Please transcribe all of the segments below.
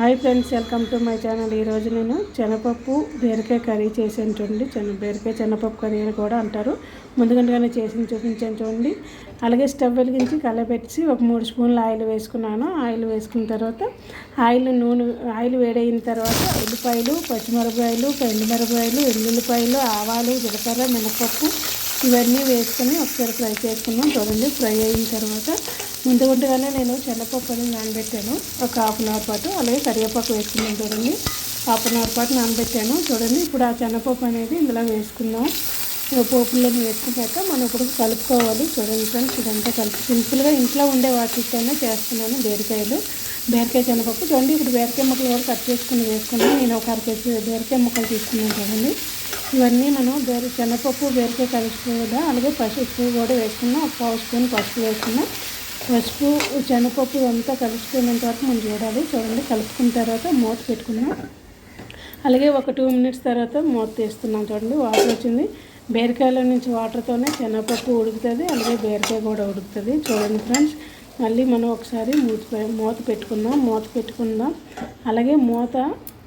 Hi friends welcome to my channel. ఈరోజు నేను శనగపప్పు బీరకాయ కర్రీ చేసాను చూడండి. చెన బీరకాయ శనగపప్పు కర్రీ అని కూడా అంటారు. ముందుగంటగానే చేసి చూపించాను చూడండి. అలాగే స్టవ్ వెలిగించి కలపెట్టి ఒక మూడు స్పూన్లు ఆయిల్ వేసుకున్నాను. ఆయిల్ వేసుకున్న తర్వాత ఆయిల్ నూనె ఆయిల్ వేడైన తర్వాత ఉల్లిపాయలు పచ్చిమిరపకాయలు ఎండుమిరపకాయలు ఎల్లుల్లిపాయలు ఆవాలు జీలకర్ర మినపప్పు ఇవన్నీ వేసుకొని ఒకసారి ఫ్రై చేసుకున్నాం చూడండి. ఫ్రై అయిన తర్వాత ముందు ముందుగానే నేను శనగపప్పు అని నానబెట్టాను. ఒక హాఫ్ అన్ అవర్ పాటు అలాగే కరివేపాకు వేసుకున్నాను చూడండి. హాఫ్ అన్ అవర్ పాటు నానబెట్టాను. చూడండి ఇప్పుడు ఆ శనగపప్పు అనేది ఇందులో వేసుకుందాం. పోపుల్లోని వేసుకున్నాక మనం ఇప్పుడు కలుపుకోవాలి. చూడండి ఫ్రెండ్స్ ఇదంతా కలిపి సింపుల్గా ఇంట్లో ఉండే వాటితోనే చేస్తున్నాను బీరకాయలు. బీరకాయ శనగపప్పు. చూడండి ఇప్పుడు బీరకాయ ముక్కలు కూడా కట్ చేసుకుని వేసుకున్నాను నేను ఒక అర కేజీ బీరకాయ ముక్కలు తీసుకున్నాను చూడండి. ఇవన్నీ మనం బేర శనగపప్పు బీరకాయ కూడా అలాగే పసుపు కూడా వేసుకున్నాం. ఒక పావు స్పూన్ పసుపు వేసుకున్నాం. పసుపు శనగపప్పు అంతా కలుసుకునేంత వరకు మనం చూడాలి. చూడండి కలుపుకున్న తర్వాత మూత పెట్టుకున్నాం. అలాగే ఒక టూ మినిట్స్ తర్వాత మూత తీస్తున్నాం చూడండి వాటర్ వచ్చింది. బీరకాయల నుంచి వాటర్తోనే శనగపప్పు ఉడుకుతుంది అలాగే బీరకాయ కూడా ఉడుకుతుంది. చూడండి ఫ్రెండ్స్ మళ్ళీ మనం ఒకసారి మూత మూత పెట్టుకుందాం మూత పెట్టుకుందాం. అలాగే మూత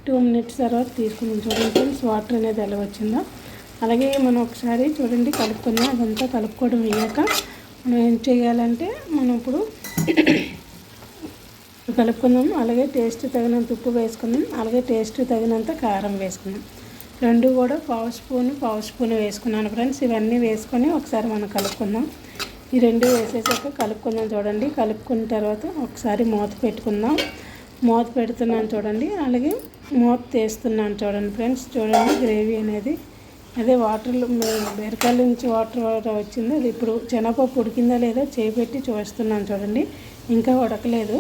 టూ మినిట్స్ తర్వాత తీసుకున్నాం చూడండి ఫ్రెండ్స్ వాటర్ అనేది ఎలా వచ్చిందో. అలాగే మనం ఒకసారి చూడండి కలుపుకుందాం అదంతా కలుపుకోవడం అయ్యాక మనం ఏం చేయాలంటే మనం ఇప్పుడు కలుపుకుందాం. అలాగే టేస్ట్ తగినంత ఉప్పు వేసుకుందాం. అలాగే టేస్ట్ తగినంత కారం వేసుకుందాం. రెండు కూడా పావు స్పూన్ పావు స్పూన్ వేసుకున్నాను ఫ్రెండ్స్. ఇవన్నీ వేసుకొని ఒకసారి మనం కలుపుకుందాం. ఈ రెండు వేసేసాక కలుపుకుందాం చూడండి. కలుపుకున్న తర్వాత ఒకసారి మూత పెట్టుకుందాం. మూత పెడుతున్నాను చూడండి. అలాగే మూత తీస్తున్నాను చూడండి ఫ్రెండ్స్. చూడండి గ్రేవీ అనేది అదే వాటర్లో బీరకాయల నుంచి వాటర్ వచ్చింది. అది ఇప్పుడు శనగపప్పు ఉడికిందా లేదా చేపెట్టి చూస్తున్నాను చూడండి. ఇంకా ఉడకలేదు.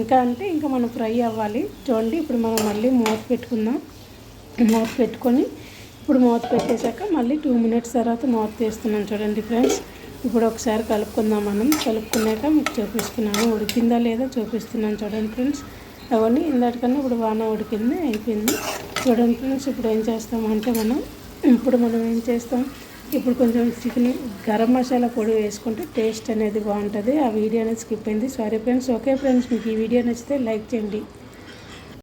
ఇంకా అంటే ఇంకా మనం ఫ్రై అవ్వాలి. చూడండి ఇప్పుడు మనం మళ్ళీ మూత పెట్టుకుందాం. మూత పెట్టుకొని ఇప్పుడు మూత పెట్టేశాక మళ్ళీ టూ మినిట్స్ తర్వాత మూత తీస్తున్నాం చూడండి ఫ్రెండ్స్. ఇప్పుడు ఒకసారి కలుపుకుందాం మనం. కలుపుకున్నాక మీకు చూపిస్తున్నాను. ఉడికిందా లేదా చూపిస్తున్నాను చూడండి ఫ్రెండ్స్. అవన్నీ ఇందాటికన్నా ఇప్పుడు బాగా ఉడికింది అయిపోయింది. చూడండి ఫ్రెండ్స్ ఇప్పుడు ఏం చేస్తామంటే మనం ఇప్పుడు మనం ఏం చేస్తాం? ఇప్పుడు కొంచెం చికెన్ గరం మసాలా పొడి వేసుకుంటే టేస్ట్ అనేది బాగుంటుంది. ఆ వీడియో అనేది స్కిప్ అయింది. సారీ ఫ్రెండ్స్ ఓకే ఫ్రెండ్స్ మీకు ఈ వీడియో నచ్చితే లైక్ చేయండి.